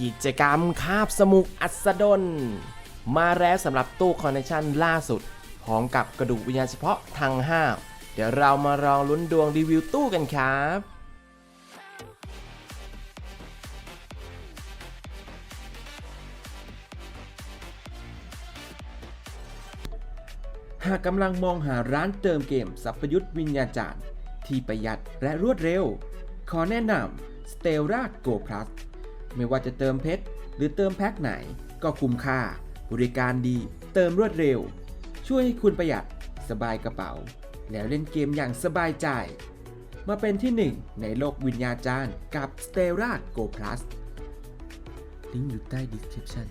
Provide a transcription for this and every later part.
กิจกรรมคาบสมุกอัสดนมาแล้วสำหรับตู้คอนเนคชันล่าสุด พร้อมกับกระดูกวิญญาณเฉพาะทางห้าเดี๋ยวเรามาลองลุ้นดวงรีวิวตู้กันครับหากกำลังมองหาร้านเติมเกมสัพยุทธวิญญาจารย์ ที่ประหยัดและรวดเร็ว ขอแนะนำ s t e l l a Go Plus ไม่ว่าจะเติมเพชรหรือเติมแพ็คไหน ก็คุ้มค่า บริการดี เติมรวดเร็ว ช่วยให้คุณประหยัดสบายกระเป๋า แล้วเล่นเกมอย่างสบายใจ มาเป็นที่หนึ่งในโลกวิญญาจารย์กับ s t e l l a Go Plus ลิงก์อยู่ใต้ description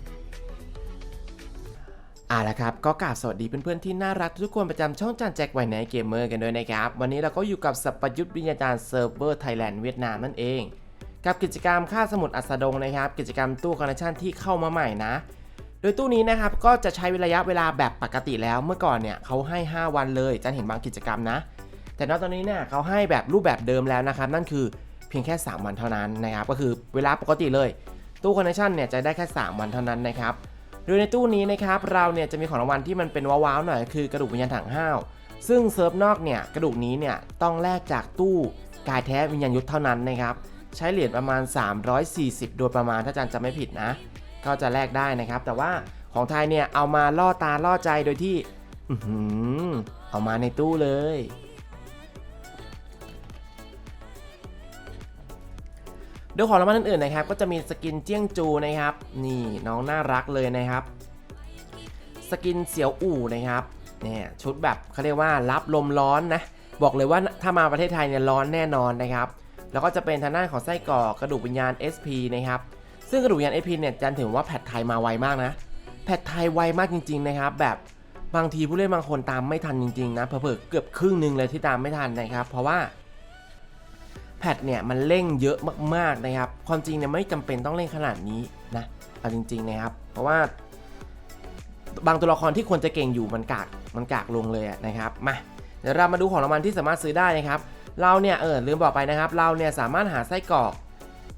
อ่าละครับ ก็กราบสวัสดีเพื่อนๆที่น่ารักทุกคนประจำช่องจานแจ็คไวน์ไนเกมเมอร์กันด้วยนะครับ วันนี้เราก็อยู่กับสัปยุทธวิญญาจารย์เซิร์ฟเวอร์ไทยแลนด์เวียดนามนั่นเอง กับกิจกรรมค่าสมุดอัสดงนะครับ กิจกรรมตู้คอนเนคชั่นที่เข้ามาใหม่นะ โดยตู้นี้นะครับก็จะใช้ระยะเวลาแบบปกติแล้วเมื่อก่อนเนี่ยเขาให้ 5 วันเลยจันเห็นบางกิจกรรมนะ แต่ณตอนนี้เนี่ยเขาให้แบบรูปแบบเดิมแล้วนะครับ นั่นคือเพียงแค่ 3 วันเท่านั้นนะครับ ก็คือเวลาปกติเลย ตู้คอนเนคชั่นเนี่ยจะได้แค่ 3 วันเท่านั้นนะครับโดยในตู้นี้นะครับเราเนี่ยจะมีของรางวัลที่มันเป็นว้าวๆหน่อยคือกระดูกวิญญาณถังห้าวซึ่งเซิร์ฟนอกเนี่ยกระดูกนี้เนี่ยต้องแลกจากตู้กายแท้วิญญาณยุทธเท่านั้นนะครับ ใช้เหรียญประมาณ 340 โดยประมาณถ้าอาจารย์จำไม่ผิดนะ ก็จะแลกได้นะครับ แต่ว่าของไทยเนี่ยเอามาล่อตาล่อใจโดยที่อเอามาในตู้เลย โดยของรางวัลอื่นๆนะครับ ก็จะมีสกินเจี้ยงจูนะครับ นี่น้องน่ารักเลยนะครับ สกินเสียวอู่นะครับเนี่ยชุดแบบเขาเรียกว่ารับลมร้อนนะ บอกเลยว่าถ้ามาประเทศไทยเนี่ยร้อนแน่นอนนะครับ แล้วก็จะเป็นทางด้านของไส้กรอกกระดูกวิญญาณ SP นะครับ ซึ่งกระดูกวิญญาณ SP เนี่ยจันถือว่าแพทไทยมาไวมากนะ แพทไทยไวมากจริง ๆ นะครับ แบบบางทีผู้เล่นบางคนตามไม่ทันจริง ๆ นะเผลอๆเกือบครึ่งหนึ่งเลยที่ตามไม่ทันนะครับ เพราะว่าแพทเนี่ยมันเร่งเยอะมากๆนะครับ ความจริงเนี่ยไม่จำเป็นต้องเร่งขนาดนี้นะเอาจริง ๆ นะครับ เพราะว่า บางตัวละครที่ควรจะเก่งอยู่มันกากมันกากลงเลยนะครับมาเดี๋ยวเรามาดูของรางวัลที่สามารถซื้อได้นะครับ เราเนี่ยเออลืมบอกไปนะครับ เราเนี่ยสามารถหาไส้กรอก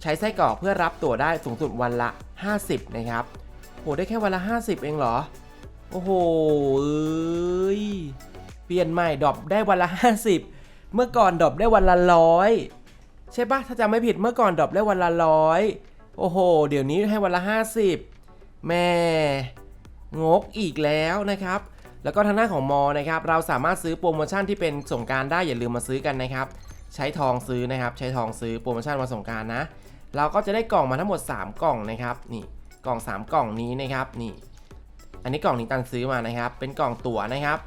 ใช้ไส้กรอกเพื่อรับตั๋วได้สูงสุดวันละ 50 นะครับโหได้แค่วันละ 50 เองเหรอ โอ้โหเอ้ยเปลี่ยนใหม่ดรอปได้วันละ 50 เมื่อก่อนดรอปได้วันละร้อยใช่ปะถ้าจำไม่ผิดเมื่อก่อนดรอปได้วันละร้อยโอ้โห เดี๋ยวนี้ให้วันละ 50แม่งกอีกแล้วนะครับ แล้วก็ทางหน้าของมอนะครับเราสามารถซื้อโปรโมชั่นที่เป็นสงการได้อย่าลืมมาซื้อกันนะครับ ใช้ทองซื้อนะครับ ใช้ทองซื้อโปรโมชั่นมาสงการนะ เราก็จะได้กล่องมาทั้งหมด 3 กล่องนะครับนี่กล่อง 3 กล่องนี้นะครับนี่ อันนี้กล่องนี้ตันซื้อมานะครับ เป็นกล่องตั๋วนะครับ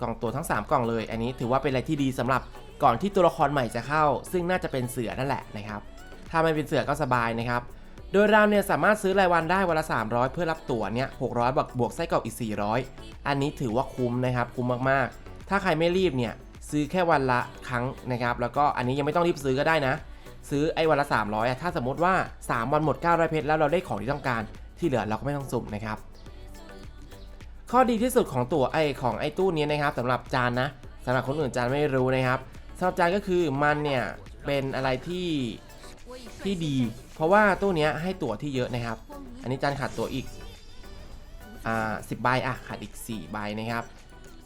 กล่องตั๋วทั้ง 3 กล่องเลย อันนี้ถือว่าเป็นอะไรที่ดีสำหรับก่อนที่ตัวละครใหม่จะเข้า ซึ่งน่าจะเป็นเสือนั่นแหละนะครับ ถ้าไม่เป็นเสือก็สบายนะครับ โดยเราเนี่ยสามารถซื้อรายวันได้วันละ 300 เพื่อรับตั๋วเนี่ย600บวกบวกไส้กรอกอีก 400 อันนี้ถือว่าคุ้มนะครับ คุ้มมากๆ ถ้าใครไม่รีบเนี่ยซื้อแค่วันละครั้งนะครับ แล้วก็อันนี้ยังไม่ต้องรีบซื้อก็ได้นะ ซื้อไอ้วันละ 300อะถ้าสมมติว่า 3 วันหมด 900 เพชรแล้วเราได้ของที่ต้องการที่เหลือเราก็ไม่ต้องสุ่มนะครับ ข้อดีที่สุดของตั๋วไอของไอตู้นี้นะครับสำหรับจานนะสำหรับคนอื่นจานไม่รู้นะครับสำหรับจานก็คือมันเนี่ยเป็นอะไรที่ ที่ดี เพราะว่าตู้เนี้ยให้ตั๋วที่เยอะนะครับ อันนี้จานขาดตั๋วอีกอ่าสิบใบอะขาดอีก4ใบนะครับ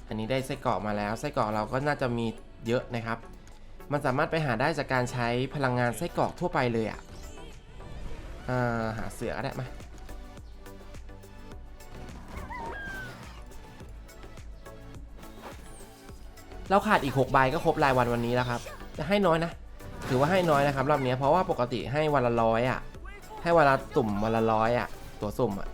อันนี้ได้ไส้กรอกมาแล้วไส้กรอกเราก็น่าจะมีเยอะนะครับ มันสามารถไปหาได้จากการใช้พลังงานไส้กรอกทั่วไปเลยอะอาหาเสือก็ได้มาเราขาดอีก6ใบก็ครบรายวันวันนี้แล้วครับ จะให้น้อยนะ ถือว่าให้น้อยนะครับรอบนี้เพราะว่าปกติให้วันละร้อยอะ ให้วันละตุ่มวันละร้อยอะ ตัวสุ่มอะ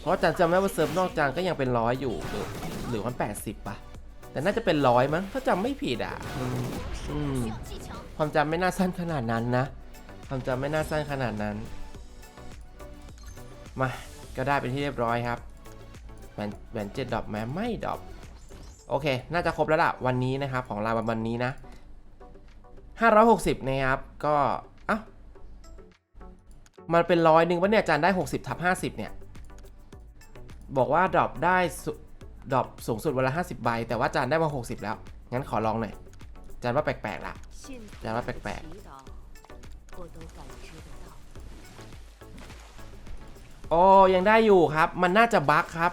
เพราะจานจำได้ว่าเซิร์ฟนอกจานก็ยังเป็นร้อยอยู่หรือหรือมันแปดสิบป่ะ แต่น่าจะเป็นร้อยมั้งถ้าจำไม่ผิดอะอืมอืมความจำไม่น่าสั้นขนาดนั้นนะความจำไม่น่าสั้นขนาดนั้น มาก็ได้เป็นที่เรียบร้อยครับแหวนแหวนเจ็ดดอกแม้ไม่ดอกโอเค น่าจะครบแล้วล่ะวันนี้นะครับของรายวันวันนี้นะ 560นะครับ ก็อะมันเป็นร้อยหนึ่งวะเนี่ยจานได้ 60ทับ50 เนี่ย บอกว่าดรอปได้ดรอปสูงสุดวันละ 50 ใบ แต่ว่าจานได้มา 60 แล้ว งั้นขอลองหน่อย จานว่าแปลกๆละจานว่าแปลกๆโอ้ยังได้อยู่ครับ มันน่าจะบั๊กครับ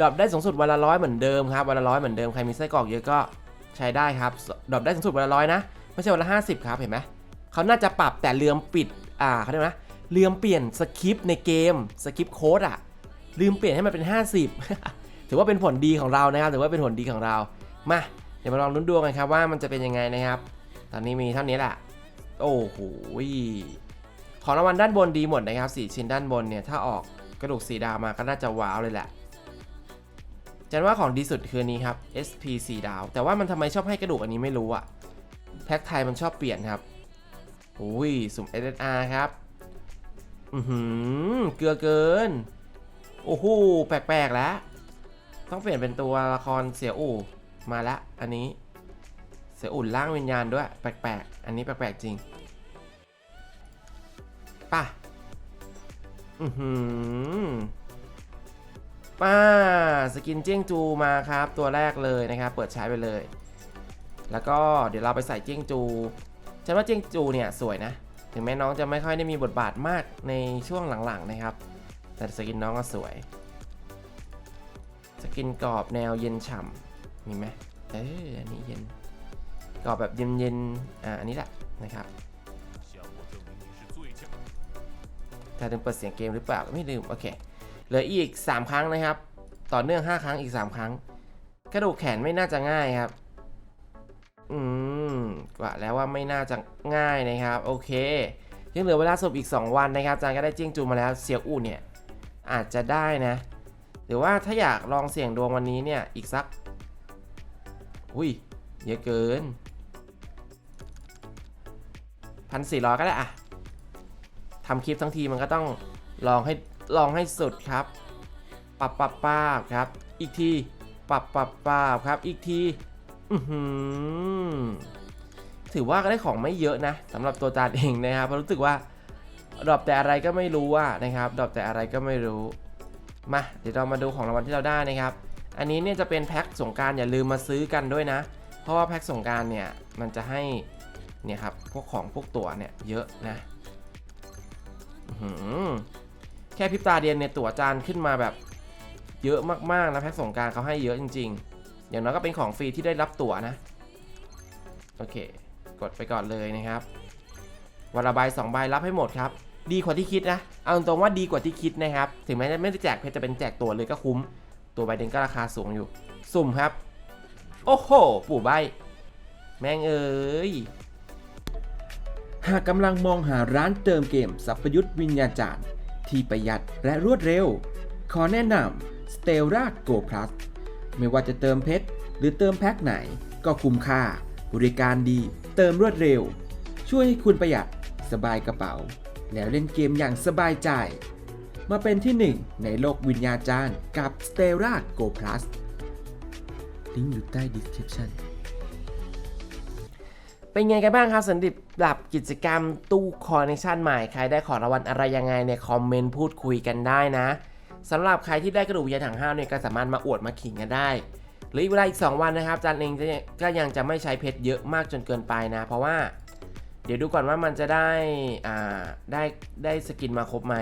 ดรอปได้สูงสุดวันละร้อยเหมือนเดิมครับวันละร้อยเหมือนเดิม ใครมีไส้กรอกเยอะก็ใช้ได้ครับดรอปได้สูงสุดวันละร้อยนะ ไม่ใช่วันละห้าสิบครับเห็นไหมเขาน่าจะปรับแต่เลือมปิดอ่าเขาเรียกว่านะเลือมเปลี่ยนสคริปต์ในเกมสคริปต์โค้ดอะลืมเปลี่ยนให้มันเป็น 50 ถือว่าเป็นผลดีของเรานะครับถือว่าเป็นผลดีของเรามาเดี๋ยวมาลองลุ้นดวงกันครับว่ามันจะเป็นยังไงนะครับ ตอนนี้มีเท่านี้แหละโอ้โหของรางวัลด้านบนดีหมดนะครับสี่ชิ้นด้านบนเนี่ยถ้าออกกระดูกสีดาวมาก็น่าจะว้าวเลยแหละจันว่าของดีสุดคือนนี้ครับ SP 4ดาว แต่ว่ามันทำไมชอบให้กระดูกอันนี้ไม่รู้อะ แพ็คไทยมันชอบเปลี่ยนครับอุ้ยสุ่ม SSR ครับ อือหือ เกลือเกิน โอ้โห แปลกๆแล้ว ต้องเปลี่ยนเป็นตัวละครเสียอู่มาละ อันนี้ เสืออุ่นล่างวิญญาณด้วย แปลกๆ อันนี้แปลกๆจริงป่ะ อือหือป้า สกินเจี้ยงจูมาครับ ตัวแรกเลยนะครับ เปิดใช้ไปเลย แล้วก็เดี๋ยวเราไปใส่เจียงจูฉันว่าเจียงจูเนี่ยสวยนะ ถึงแม้น้องจะไม่ค่อยได้มีบทบาทมากในช่วงหลังๆนะครับ แต่สกินน้องก็สวย สกินกรอบแนวเย็นฉ่ำมีไหมเอออันนี้เย็นกรอบแบบเย็นๆอ่าอันนี้แหละนะครับถ้าถึงเปิดเสียงเกมหรือเปล่าไม่ลืมโอเคเหลืออีก 3 ครั้งนะครับ ต่อเนื่อง 5 ครั้งอีก 3 ครั้ง กระดูกแขนไม่น่าจะง่ายครับ อืมกว่าแล้วว่าไม่น่าจะง่ายนะครับ โอเค ยังเหลือเวลาสรุปอีก 2 วันนะครับอาจารย์ก็ได้จียงจูมาแล้วเสียวอู่เนี่ย อาจจะได้นะ หรือว่าถ้าอยากลองเสี่ยงดวงวันนี้เนี่ยอีกสัก อุ้ยเยอะเกินพันสี่ร้อยก็ได้อะทำคลิปทั้งทีมันก็ต้องลองให้ลองให้สุดครับปับปับป้าบครับ อีกทีปับปับป้าบครับอีกที ถือว่าก็ได้ของไม่เยอะนะสำหรับตัวจานเองนะครับเพราะรู้สึกว่าดรอปแต่อะไรก็ไม่รู้ว่านะครับดรอปแต่อะไรก็ไม่รู้ มา เดี๋ยวเรามาดูของรางวัลที่เราได้นะครับ อันนี้เนี่ยจะเป็นแพ็คสงการอย่าลืมมาซื้อกันด้วยนะ เพราะว่าแพ็คสงการเนี่ยมันจะให้เนี่ยครับพวกของพวกตั๋วเนี่ยเยอะนะหือแค่พิบตาเดียนเนี่ยตั๋วจานขึ้นมาแบบเยอะมากๆนะแพ็คสงการเขาให้เยอะจริง ๆ อย่างน้อยก็เป็นของฟรีที่ได้รับตั๋วนะ โอเค กดไปก่อนเลยนะครับวันละใบสองใบรับให้หมดครับ ดีกว่าที่คิดนะ เอาตรงว่าดีกว่าที่คิดนะครับ ถึงแม้จะไม่ได้แจกเพชรจะเป็นแจกตัวเลยก็คุ้ม ตัวใบเดนก็ราคาสูงอยู่ สุ่มครับ โอ้โห ปู่ใบ แม่งเอ้ย หากกำลังมองหาร้านเติมเกมสัพยุทธวิญญาจารย์ ที่ประหยัดและรวดเร็ว ขอแนะนำ Stella Go Plus ไม่ว่าจะเติมเพชรหรือเติมแพ็คไหน ก็คุ้มค่า บริการดี เติมรวดเร็ว ช่วยให้คุณประหยัดสบายกระเป๋า แล้วเล่นเกมอย่างสบายใจ มาเป็นที่หนึ่งในโลกวิญญาจารย์กับ Stella Go Plus ลิงก์อยู่ใต้ description เป็นไงกันบ้างครับสำหรับกิจกรรมตู้คอ n เน c t ชันใหม่ ใครได้ของรางวัลอะไรยังไงเนี่ยคอมเมนต์พูดคุยกันได้นะ สำหรับใครที่ได้กระดูกวิญญาถังห้าวเนี่ยก็สามารถมาอวดมาขิงกันได้หรือเวลาอีก 2 วันนะครับจานเองก็ยังจะไม่ใช้เพชรเยอะมากจนเกินไปนะ เพราะว่า เดี๋ยวดูก่อนว่ามันจะได้อ่าได้ได้สกินมาครบไหม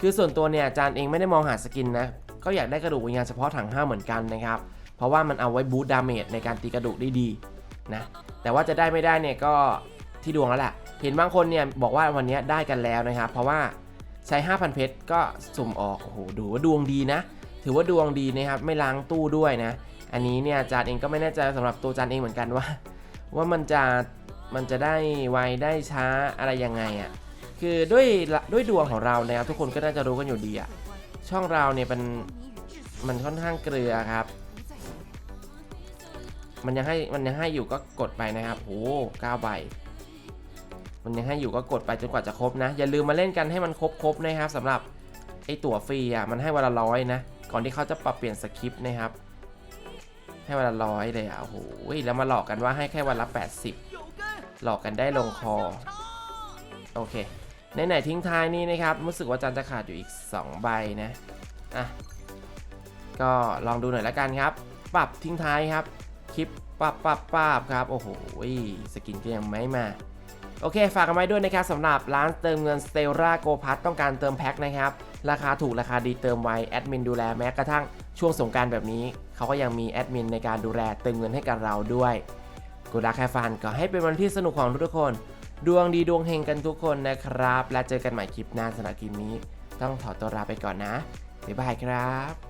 คือส่วนตัวเนี่ยจารย์เองไม่ได้มองหาสกินนะ ก็อยากได้กระดูกวิญญาณเฉพาะถังห้าเหมือนกันนะครับ เพราะว่ามันเอาไว้บูตดาเมจในการตีกระดูกได้ดีนะ แต่ว่าจะได้ไม่ได้เนี่ยก็ที่ดวงแล้วแหละเห็นบางคนเนี่ยบอกว่าวันนี้ได้กันแล้วนะครับ เพราะว่า ใช้ 5,000 เพชรก็สุ่มออก โอ้โห ดูว่าดวงดีนะ ถือว่าดวงดีนะครับ ไม่ล้างตู้ด้วยนะ อันนี้เนี่ยจารย์เองก็ไม่แน่ใจสำหรับตัวจารย์เองเหมือนกันว่า ว่ามันจะ มันจะได้ไวได้ช้าอะไรยังไงอะ่ะ คือด้วยด้วยดวงของเรานะครับทุกคนก็น่าจะรู้กันอยู่ดีอะช่องเราเนี่ยเป็นมันค่อนข้างเกลือครับ มันยังให้มันยังให้อยู่ก็กดไปนะครับโอ้เก้าใบ มันยังให้อยู่ก็กดไปจนกว่าจะครบนะ อย่าลืมมาเล่นกันให้มันครบครบๆนะครับสำหรับไอตั๋วฟรีอะมันให้วันละร้อยนะ ก่อนที่เขาจะปรับเปลี่ยนสคริปต์นะครับ ให้วันละร้อยเลยอะโอ้โหแล้วมาหลอกกันว่าให้แค่วันละ 80 หลอกกันได้ลงคอ โอเคไหนทิ้งท้ายนี้นะครับรู้สึกว่าจันจะขาดอยู่อีก 2 ใบนะอะก็ลองดูหน่อยละกันครับ ปรับทิ้งท้ายครับ คลิปปับปับปับครับ โอ้โหสกินก็ยังไม่มา โอเค ฝากกันไว้ด้วยนะครับสำหรับร้านเติมเงิน Stella Go p a s ต้องการเติมแพ็คนะครับ ราคาถูกราคาดีเติมไวแอดมินดูแลแม้กระทั่งช่วงสงกรารแบบนี้ เขาก็ยังมีแอดมินในการดูแลเติมเงินให้กับเราด้วยกูดักแคฟันก็ให้เป็นวันที่สนุกของทุกคน ดวงดีดวงเฮงกันทุกคนนะครับ และเจอกันใหม่คลิปหน้าสำหรับคลิปนี้ ต้องขอตัวลาไปก่อนนะบ๊ายบายครับ